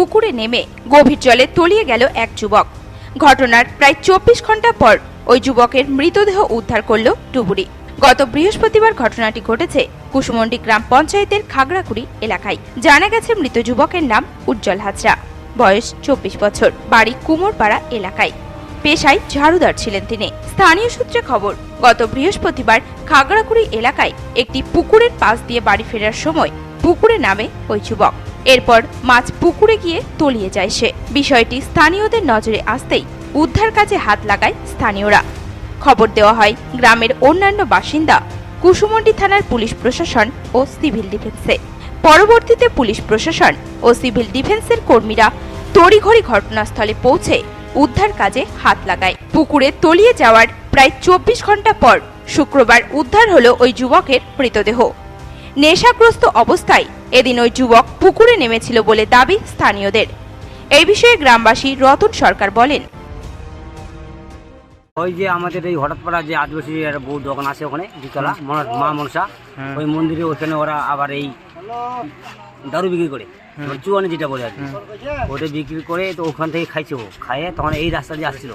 পুকুরে নেমে গভীর জলে তলিয়ে গেল এক যুবক। ঘটনার প্রায় চব্বিশ ঘণ্টা পর ওই যুবকের মৃতদেহ উদ্ধার করল ডুবুরি। গত বৃহস্পতিবার ঘটনাটি ঘটেছে কুসুমন্ডি গ্রাম পঞ্চায়েতের খাগড়াকুড়ি এলাকায়। জানা গেছে, মৃত যুবকের নাম উজ্জ্বল হাজরা। বয়স চব্বিশ বছর, বাড়ি কুমোরপাড়া এলাকায়। পেশায় ঝাড়ুদার ছিলেন তিনি। স্থানীয় সূত্রে খবর, গত বৃহস্পতিবার খাগড়াকুড়ি এলাকায় একটি পুকুরের পাশ দিয়ে বাড়ি ফেরার সময় পুকুরে নামে ওই যুবক। এরপর মাছ পুকুরে গিয়ে তলিয়ে যায় সে। বিষয়টি স্থানীয়দের নজরে আসতেই উদ্ধার কাজে হাত লাগায় স্থানীয়রা। খবর দেওয়া হয়, গ্রামের অন্যান্য বাসিন্দা কুসুমন্ডি থানার পুলিশ প্রশাসন ও সিভিল ডিফেন্সে। পরবর্তীতে পুলিশ প্রশাসন ও সিভিল ডিফেন্সের কর্মীরা তড়িঘড়ি ঘটনাস্থলে পৌঁছে উদ্ধার কাজে হাত লাগায়। পুকুরে তলিয়ে যাওয়ার প্রায় চব্বিশ ঘণ্টা পর শুক্রবার উদ্ধার হলো ওই যুবকের মৃতদেহ। নেশাগ্রস্ত অবস্থায় এদিন ওই যুবক পুকুরে নেমেছিল বলে দাবি স্থানীয়দের। এই বিষয়ে গ্রামবাসী রতন সরকার বলেন। ওই যে আমাদের এই হঠাৎ পাড়া যে আদিবাসী একটা বউ দোকান আছে ওখানে দুতলা মনা- মা মনসা। ওই মন্দিরে ওখানে ওরা আবার এই দারু বিক্রি করে চুয়ানি যেটা বলে আর কি। ওটা বিক্রি করে তো ওখান থেকে খাইছে ও। খাইয়ে তখন এই রাস্তা দিয়ে আসছিল।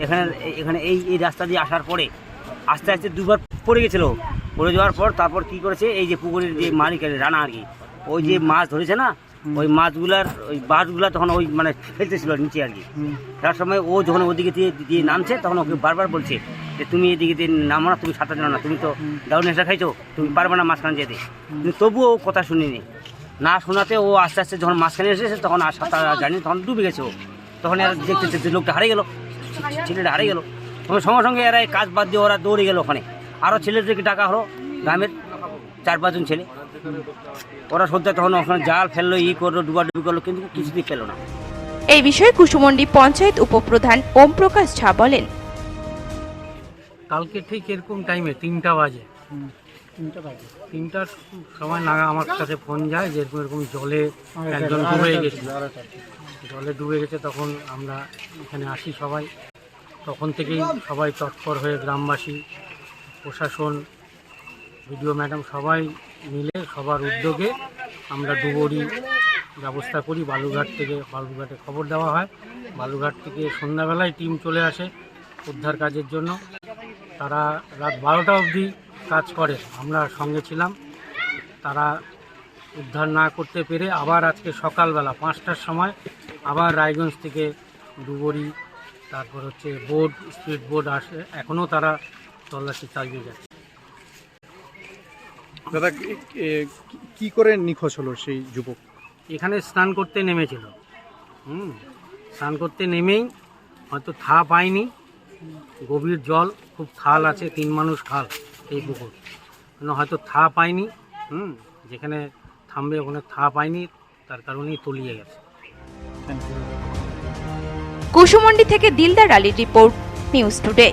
এখানে এখানে এই এই রাস্তা দিয়ে আসার পরে আস্তে আস্তে দুবার পড়ে গেছিল পড়ে যাওয়ার পর তারপর কি করেছে এই যে পুকুরের যে মালিক আছে, রানা আর কি ওই যে মাছ ধরেছে না ওই মাছগুলার ওই বাঁশগুলা তখন ওই মানে ফেলতেছিল নিচে আর কি। তার সময় ও যখন ওদিকে দিয়ে দিয়ে নামছে তখন ওকে বারবার বলছে যে তুমি এদিকে দিয়ে নামো না তুমি সাঁতার জানো না তুমি তো দারুণ নেশা খাইছো তুমি পারবে না মাঝখানে যেতে। কিন্তু তবুও ও কথা শুনিনি। না শোনাতে ও আস্তে আস্তে যখন মাঝখানে এসেছে তখন আর সাঁতার আর জানি তখন ডুবে গেছে ও। তখন এরা দেখতে দেখতে লোকটা হারিয়ে গেলো ছেলেটা হারিয়ে গেলো। তখন সঙ্গে সঙ্গে এরা কাজ বাদ দিয়ে ওরা দৌড়ে গেলো ওখানে। আরও ছেলেদেরকে ডাকা হলো গ্রামের চার পাঁচজন ছেলে। ওরা সদ্যা তখন ওখানে জাল ফেলল ই করল ডুবাডুবি করল কিন্তু কিছুতেই পেল না। এই বিষয়ে কুসুমন্ডি পঞ্চায়েত উপপ্রধান ওম প্রকাশ ঝা বলেন। কালকে ঠিক এরকম টাইমে তিনটা বাজে। তিনটার সময় নাগা আমার কাছে ফোন যায় যে এরকম এরকম জলে একজন ডুবে গেছে। জলে ডুবে গেছে তখন আমরা এখানে আসি সবাই। তখন থেকেই সবাই তৎপর হয়ে গ্রামবাসী প্রশাসন বিডিও ম্যাডাম সবাই মিলে সবার উদ্যোগে আমরা ডুবুরি ব্যবস্থা করি বালুঘাট থেকে বালুঘাটে খবর দেওয়া হয়। বালুঘাট থেকে সন্ধ্যাবেলায় টিম চলে আসে উদ্ধার কাজের জন্য। তারা রাত বারোটা অবধি কাজ করে, আমরা সঙ্গে ছিলাম। তারা উদ্ধার না করতে পেরে আবার আজকে সকালবেলা পাঁচটার সময় আবার রায়গঞ্জ থেকে ডুবুরি তারপর হচ্ছে বোট স্পিড বোট আসে। এখনও তারা তল্লাশি চালিয়ে যাচ্ছে। দাদা কি করে নিখোঁজ হলো সেই যুবক? এখানে স্নান করতে নেমেছিল। হুম স্নান করতে নেমেই হয়তো থা পায়নি। গভীর জল খুব খাল আছে তিন মানুষ খাল এই পুকুর। হয়তো থা পায়নি হুম যেখানে থামবে ওখানে থা পায়নি তার কারণেই তলিয়ে গেছে। কুসুমন্ডি থেকে দিলদার আলীর রিপোর্ট নিউজ টুডে।